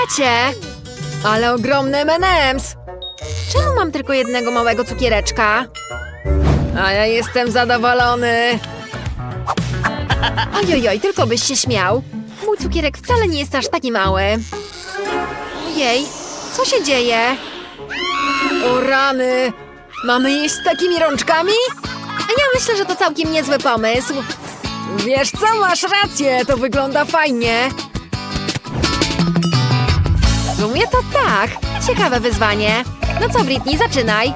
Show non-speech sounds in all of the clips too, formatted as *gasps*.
jacie! Ale ogromny M&M's! Czemu mam tylko jednego małego cukiereczka? A ja jestem zadowolony. Ojojoj, tylko byś się śmiał. Mój cukierek wcale nie jest aż taki mały. Jej, co się dzieje? O rany! Mamy jeść z takimi rączkami? A ja myślę, że to całkiem niezły pomysł. Wiesz co, masz rację, to wygląda fajnie. Sumie to tak. Ciekawe wyzwanie. No co, Britney, zaczynaj.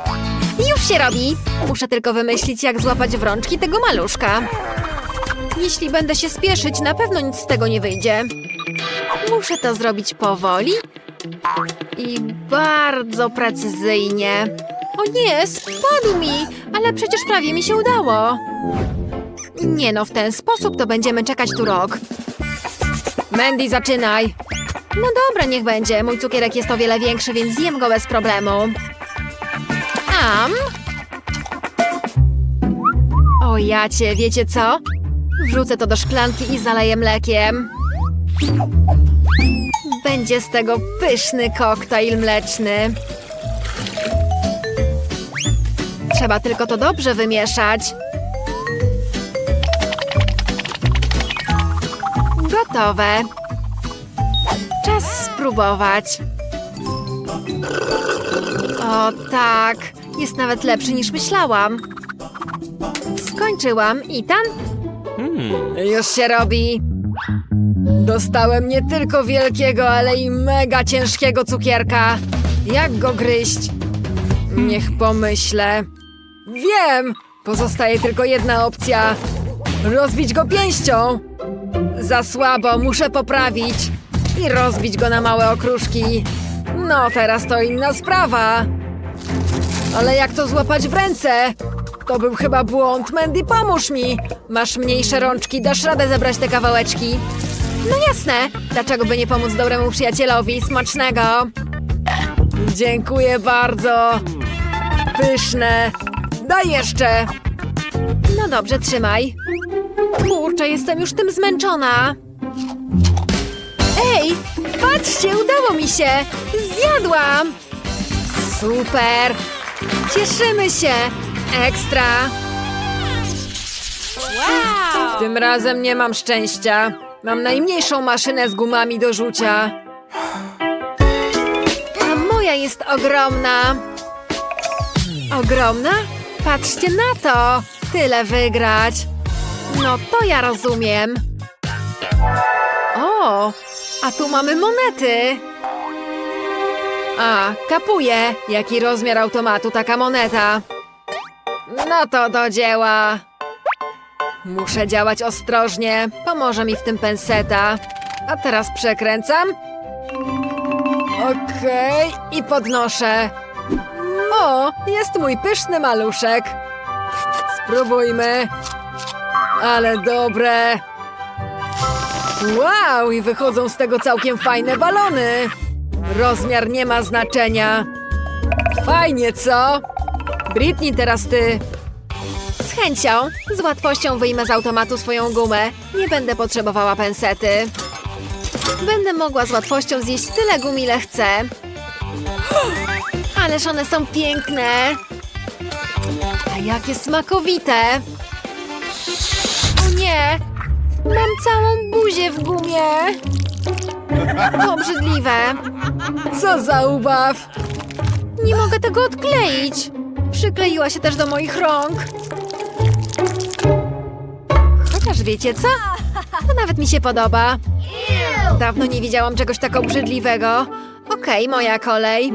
Już się robi. Muszę tylko wymyślić, jak złapać w rączki tego maluszka. Jeśli będę się spieszyć, na pewno nic z tego nie wyjdzie. Muszę to zrobić powoli i bardzo precyzyjnie. O nie, spadł mi, ale przecież prawie mi się udało. Nie no, w ten sposób to będziemy czekać tu rok. Mandy, zaczynaj. No dobra, niech będzie. Mój cukierek jest o wiele większy, więc zjem go bez problemu. Am. O jacie, wiecie co? Wrzucę to do szklanki i zaleję mlekiem. Będzie z tego pyszny koktajl mleczny. Trzeba tylko to dobrze wymieszać. Gotowe. Czas spróbować. O tak, jest nawet lepszy niż myślałam. Skończyłam. Itan? Już się robi. Dostałem nie tylko wielkiego, ale i mega ciężkiego cukierka. Jak go gryźć? Niech pomyślę. Wiem! Pozostaje tylko jedna opcja. Rozbić go pięścią. Za słabo, muszę poprawić. I rozbić go na małe okruszki. No, teraz to inna sprawa. Ale jak to złapać w ręce? To był chyba błąd. Mandy, pomóż mi! Masz mniejsze rączki, dasz radę zebrać te kawałeczki. No jasne. Dlaczego by nie pomóc dobremu przyjacielowi? Smacznego! Dziękuję bardzo. Pyszne. Daj jeszcze. No dobrze, trzymaj. Kurczę, jestem już tym zmęczona. Ej, patrzcie, udało mi się! Zjadłam! Super! Cieszymy się! Ekstra! Wow! Tym razem nie mam szczęścia. Mam najmniejszą maszynę z gumami do rzucia. A moja jest ogromna. Ogromna? Patrzcie na to! Tyle wygrać. No to ja rozumiem. O, a tu mamy monety. A, kapuje. Jaki rozmiar automatu taka moneta. No to do dzieła. Muszę działać ostrożnie. Pomoże mi w tym penseta. A teraz przekręcam. Okej, i podnoszę. O, jest mój pyszny maluszek. Spróbujmy. Ale dobre. Wow, i wychodzą z tego całkiem fajne balony. Rozmiar nie ma znaczenia. Fajnie, co? Britney, teraz ty. Z chęcią, z łatwością wyjmę z automatu swoją gumę. Nie będę potrzebowała pensety. Będę mogła z łatwością zjeść tyle gum, ile chcę. *gasps* Ależ one są piękne. A jakie smakowite. O nie, Mam całą buzię w gumie. To obrzydliwe. Co za ubaw. Nie mogę tego odkleić. Przykleiła się też do moich rąk. Chociaż wiecie co? To nawet mi się podoba. Dawno nie widziałam czegoś tak obrzydliwego. Okej, moja kolej.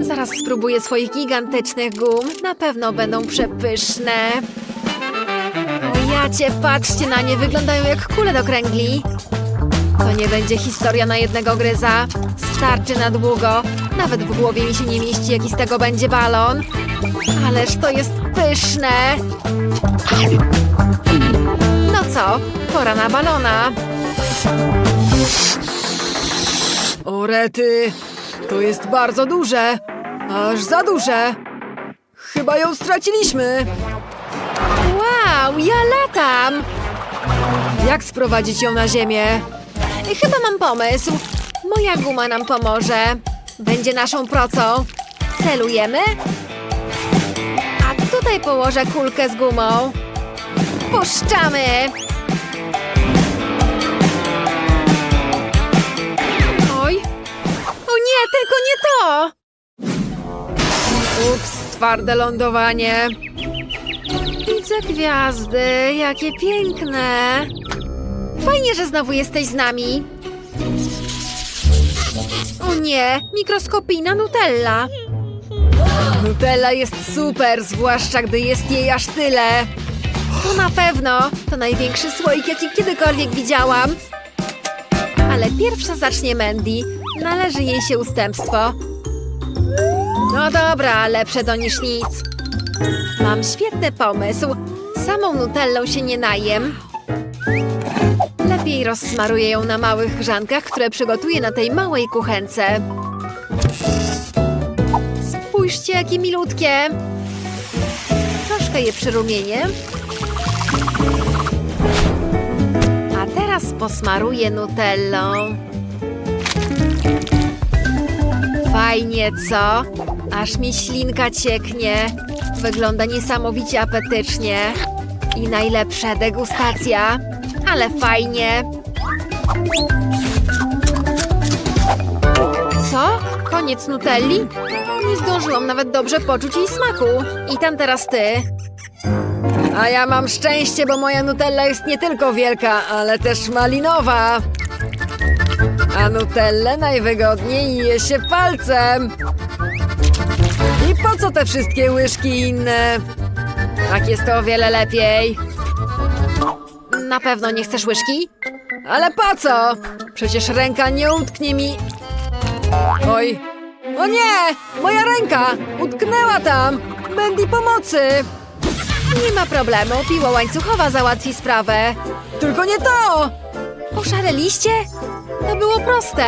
Zaraz spróbuję swoich gigantycznych gum. Na pewno będą przepyszne. O jacie, patrzcie na nie, wyglądają jak kule do kręgli. To nie będzie historia na jednego gryza. Starczy na długo. Nawet w głowie mi się nie mieści, jaki z tego będzie balon. Ależ to jest pyszne. No co, pora na balona. O rety, to jest bardzo duże. Aż za duże. Chyba ją straciliśmy. Wow, ja latam! Jak sprowadzić ją na ziemię? Chyba mam pomysł. Moja guma nam pomoże. Będzie naszą procą. Celujemy. A tutaj położę kulkę z gumą. Puszczamy. Oj. O nie, tylko nie to! Ups, twarde lądowanie. Widzę gwiazdy, jakie piękne. Fajnie, że znowu jesteś z nami. O nie, mikroskopijna Nutella. Nutella jest super, zwłaszcza gdy jest jej aż tyle. To na pewno, to największy słoik, jaki kiedykolwiek widziałam. Ale pierwsza zacznie Mandy. Należy jej się ustępstwo. No dobra, lepsze to niż nic. Mam świetny pomysł. Samą Nutellą się nie najem. Lepiej rozsmaruję ją na małych grzankach, które przygotuję na tej małej kuchence. Spójrzcie, jakie milutkie. Troszkę je przyrumienię. A teraz posmaruję nutellą. Fajnie, co? Aż mi ślinka cieknie. Wygląda niesamowicie apetycznie. I najlepsza degustacja. Ale fajnie. Co? Koniec nutelli? Nie zdążyłam nawet dobrze poczuć jej smaku. I tam teraz ty. A ja mam szczęście, bo moja nutella jest nie tylko wielka, ale też malinowa. A nutellę najwygodniej je się palcem. Po co te wszystkie łyżki inne? Tak jest to o wiele lepiej. Na pewno nie chcesz łyżki? Ale po co? Przecież ręka nie utknie mi... Oj. O nie! Moja ręka! Utknęła tam! Mandy pomocy! Nie ma problemu, piła łańcuchowa załatwi sprawę. Tylko nie to! Oszaleliście? To było proste.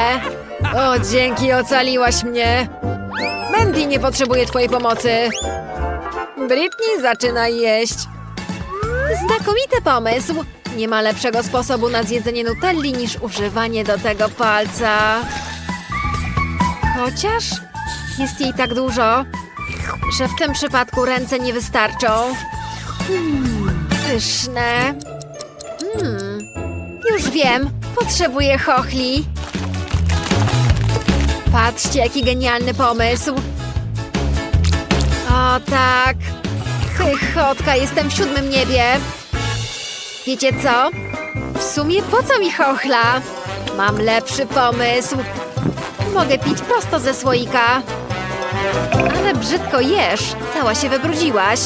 O, dzięki, ocaliłaś mnie. Mandy nie potrzebuje twojej pomocy. Britney zaczyna jeść. Znakomity pomysł. Nie ma lepszego sposobu na zjedzenie nutelli niż używanie do tego palca. Chociaż jest jej tak dużo, że w tym przypadku ręce nie wystarczą. Pyszne. Hmm, już wiem, potrzebuję chochli. Patrzcie, jaki genialny pomysł. O tak. Pychotka, jestem w siódmym niebie. Wiecie co? W sumie po co mi chochla? Mam lepszy pomysł. Mogę pić prosto ze słoika. Ale brzydko jesz. Cała się wybrudziłaś.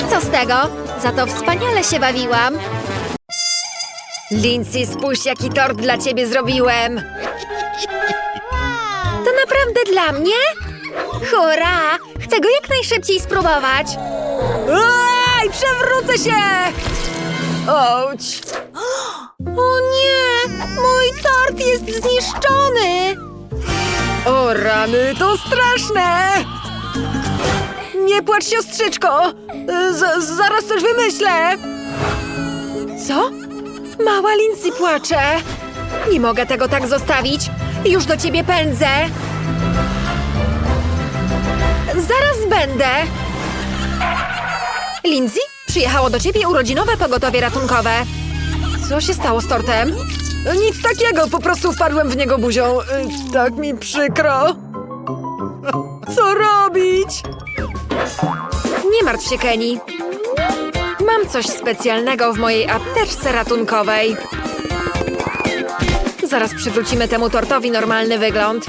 I co z tego? Za to wspaniale się bawiłam. Lindsay, spójrz jaki tort dla ciebie zrobiłem. To naprawdę dla mnie? Hurra! Chcę go jak najszybciej spróbować. Ej, przewrócę się! Ouch! O nie! Mój tort jest zniszczony! O rany, to straszne! Nie płacz, siostrzyczko! Z zaraz coś wymyślę! Co? Mała Lindsay płacze! Nie mogę tego tak zostawić! Już do ciebie pędzę! Zaraz będę! Lindsay, przyjechało do ciebie urodzinowe pogotowie ratunkowe. Co się stało z tortem? Nic takiego, po prostu wpadłem w niego buzią. Tak mi przykro. Co robić? Nie martw się, Kenny. Mam coś specjalnego w mojej apteczce ratunkowej. Zaraz przywrócimy temu tortowi normalny wygląd.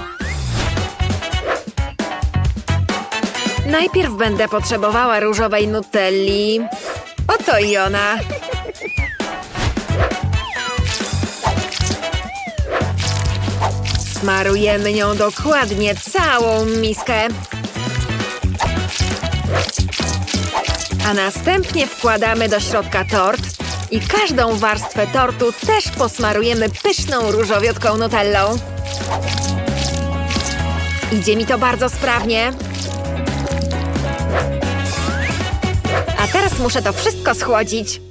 Najpierw będę potrzebowała różowej nutelli. Oto i ona. Smarujemy nią dokładnie całą miskę. A następnie wkładamy do środka tort i każdą warstwę tortu też posmarujemy pyszną różowiotką nutellą. Idzie mi to bardzo sprawnie. A teraz muszę to wszystko schłodzić.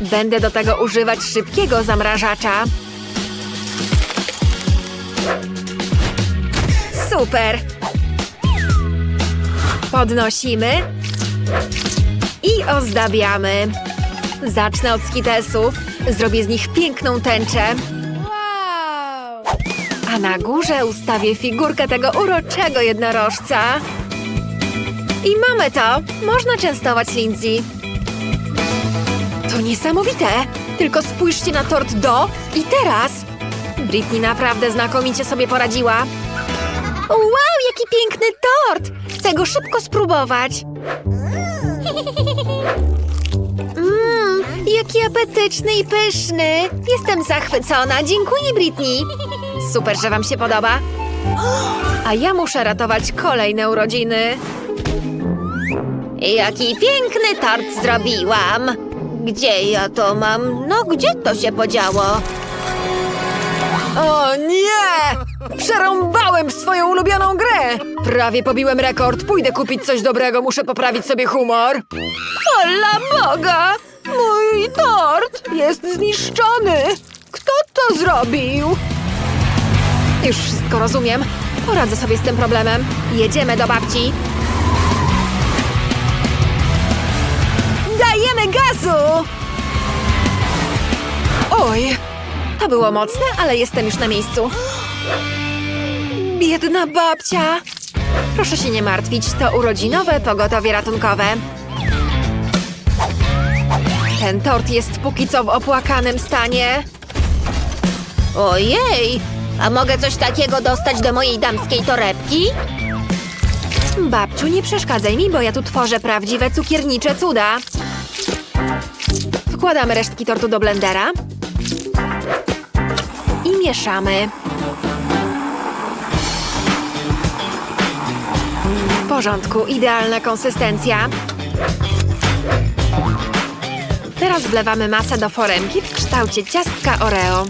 Będę do tego używać szybkiego zamrażacza. Super! Podnosimy i ozdabiamy. Zacznę od skitesów. Zrobię z nich piękną tęczę. A na górze ustawię figurkę tego uroczego jednorożca. I mamy to! Można częstować Lindsay. To niesamowite! Tylko spójrzcie na tort do i teraz! Britney naprawdę znakomicie sobie poradziła. Wow, jaki piękny tort! Chcę go szybko spróbować. Jaki apetyczny i pyszny. Jestem zachwycona. Dziękuję, Britney. Super, że wam się podoba. A ja muszę ratować kolejne urodziny. Jaki piękny tort zrobiłam. Gdzie ja to mam? No, gdzie to się podziało? O nie! Przerąbałem swoją ulubioną grę! Prawie pobiłem rekord. Pójdę kupić coś dobrego, muszę poprawić sobie humor. Ola Boga! Mój tort jest zniszczony! Kto to zrobił? Już wszystko rozumiem. Poradzę sobie z tym problemem. Jedziemy do babci. Dajemy gazu! Oj, to było mocne, ale jestem już na miejscu. Biedna babcia. Proszę się nie martwić, to urodzinowe pogotowie ratunkowe. Ten tort jest póki co w opłakanym stanie. Ojej, a mogę coś takiego dostać do mojej damskiej torebki? Babciu, nie przeszkadzaj mi, bo ja tu tworzę prawdziwe cukiernicze cuda. Wkładamy resztki tortu do blendera i mieszamy. W porządku, idealna konsystencja. Teraz wlewamy masę do foremki w kształcie ciastka Oreo.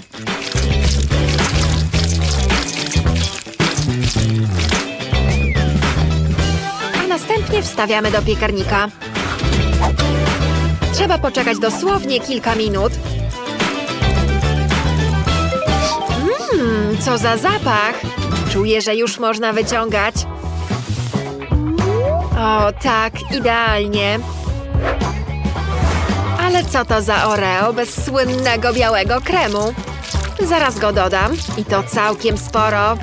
A następnie wstawiamy do piekarnika. Trzeba poczekać dosłownie kilka minut. Mmm, co za zapach! Czuję, że już można wyciągać. O, tak, idealnie. Ale co to za Oreo bez słynnego białego kremu? Zaraz go dodam i to całkiem sporo.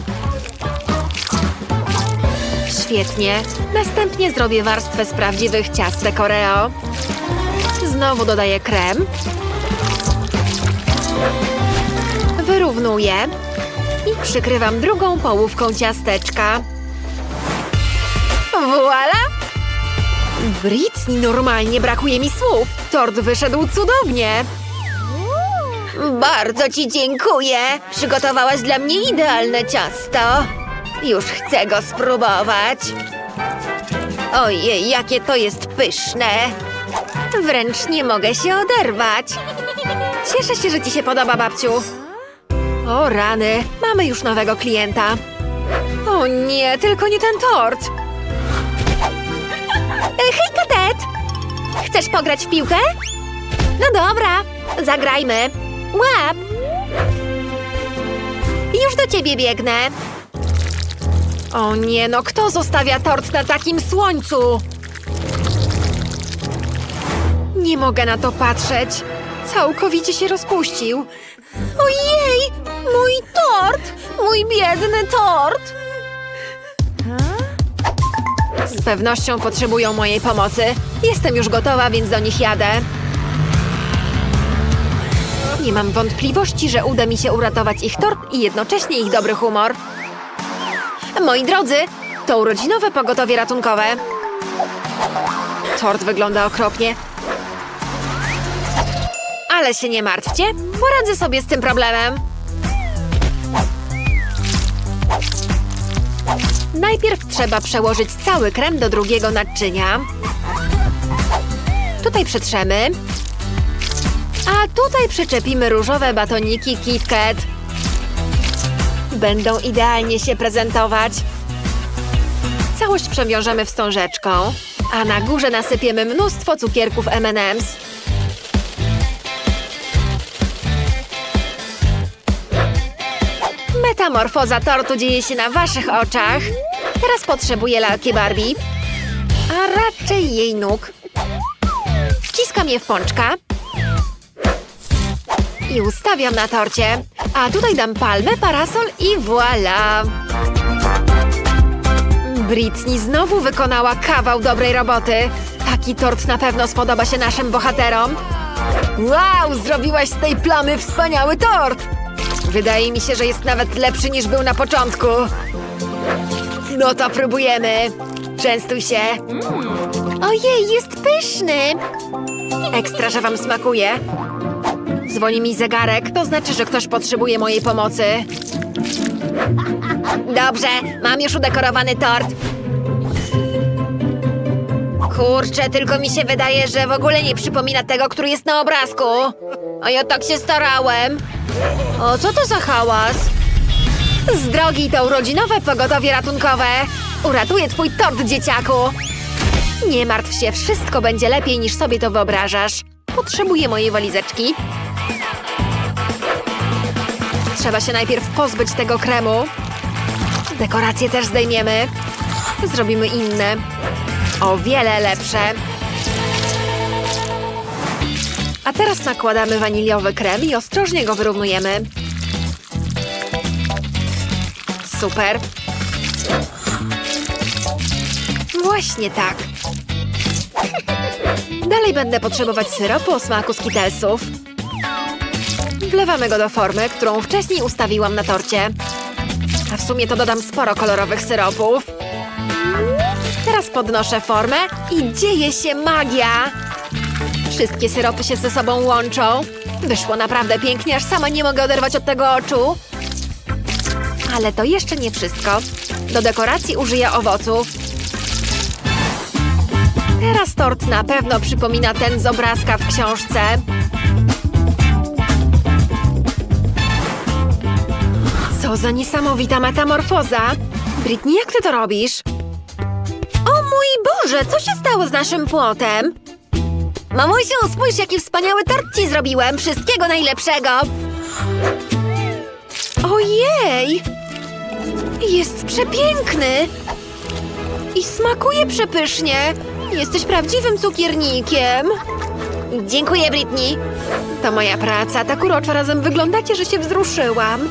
Świetnie. Następnie zrobię warstwę z prawdziwych ciastek Oreo. Znowu dodaję krem. Wyrównuję i przykrywam drugą połówką ciasteczka. Voila! Britney, normalnie brakuje mi słów. Tort wyszedł cudownie. Bardzo ci dziękuję. Przygotowałaś dla mnie idealne ciasto. Już chcę go spróbować. Ojej, jakie to jest pyszne. Wręcz nie mogę się oderwać. Cieszę się, że ci się podoba, babciu. O rany, mamy już nowego klienta. O nie, tylko nie ten tort. E, Hej, kadet! Chcesz pograć w piłkę? No dobra, zagrajmy. Łap! Już do ciebie biegnę. O nie, no kto zostawia tort na takim słońcu? Nie mogę na to patrzeć. Całkowicie się rozpuścił. Ojej! Mój tort! Mój biedny tort! Z pewnością potrzebują mojej pomocy. Jestem już gotowa, więc do nich jadę. Nie mam wątpliwości, że uda mi się uratować ich tort i jednocześnie ich dobry humor. Moi drodzy, to urodzinowe pogotowie ratunkowe. Tort wygląda okropnie. Ale się nie martwcie, poradzę sobie z tym problemem. Najpierw trzeba przełożyć cały krem do drugiego naczynia. Tutaj przetrzemy. A tutaj przyczepimy różowe batoniki KitKat. Będą idealnie się prezentować. Całość przewiążemy wstążeczką, a na górze nasypiemy mnóstwo cukierków M&M's. Metamorfoza tortu dzieje się na waszych oczach. Teraz potrzebuję lalki Barbie, a raczej jej nóg. Wciskam je w pączka i ustawiam na torcie. A tutaj dam palmę, parasol i voilà! Britney znowu wykonała kawał dobrej roboty. Taki tort na pewno spodoba się naszym bohaterom. Wow, zrobiłaś z tej plamy wspaniały tort! Wydaje mi się, że jest nawet lepszy niż był na początku. No to próbujemy. Częstuj się. Ojej, jest pyszny! Ekstra, że wam smakuje. Dzwoni mi zegarek, to znaczy, że ktoś potrzebuje mojej pomocy. Dobrze, mam już udekorowany tort. Kurczę, tylko mi się wydaje, że w ogóle nie przypomina tego, który jest na obrazku. A ja tak się starałem. O, co to za hałas? Z drogi to urodzinowe pogotowie ratunkowe. Uratuję twój tort, dzieciaku. Nie martw się, wszystko będzie lepiej niż sobie to wyobrażasz. Potrzebuję mojej walizeczki. Trzeba się najpierw pozbyć tego kremu. Dekoracje też zdejmiemy. Zrobimy inne. O wiele lepsze. A teraz nakładamy waniliowy krem i ostrożnie go wyrównujemy. Super. Właśnie tak. Dalej będę potrzebować syropu o smaku skitelsów. Wlewamy go do formy, którą wcześniej ustawiłam na torcie. A w sumie to dodam sporo kolorowych syropów. Teraz podnoszę formę i dzieje się magia! Wszystkie syropy się ze sobą łączą. Wyszło naprawdę pięknie, aż sama nie mogę oderwać od tego oczu. Ale to jeszcze nie wszystko. Do dekoracji użyję owoców. Teraz tort na pewno przypomina ten z obrazka w książce. Co za niesamowita metamorfoza! Britney, jak ty to robisz? O mój Boże, co się stało z naszym płotem? Mamusiu, spójrz, jaki wspaniały tort ci zrobiłem! Wszystkiego najlepszego! Ojej! Jest przepiękny! I smakuje przepysznie! Jesteś prawdziwym cukiernikiem! Dziękuję, Britney! To moja praca, tak uroczo razem wyglądacie, że się wzruszyłam.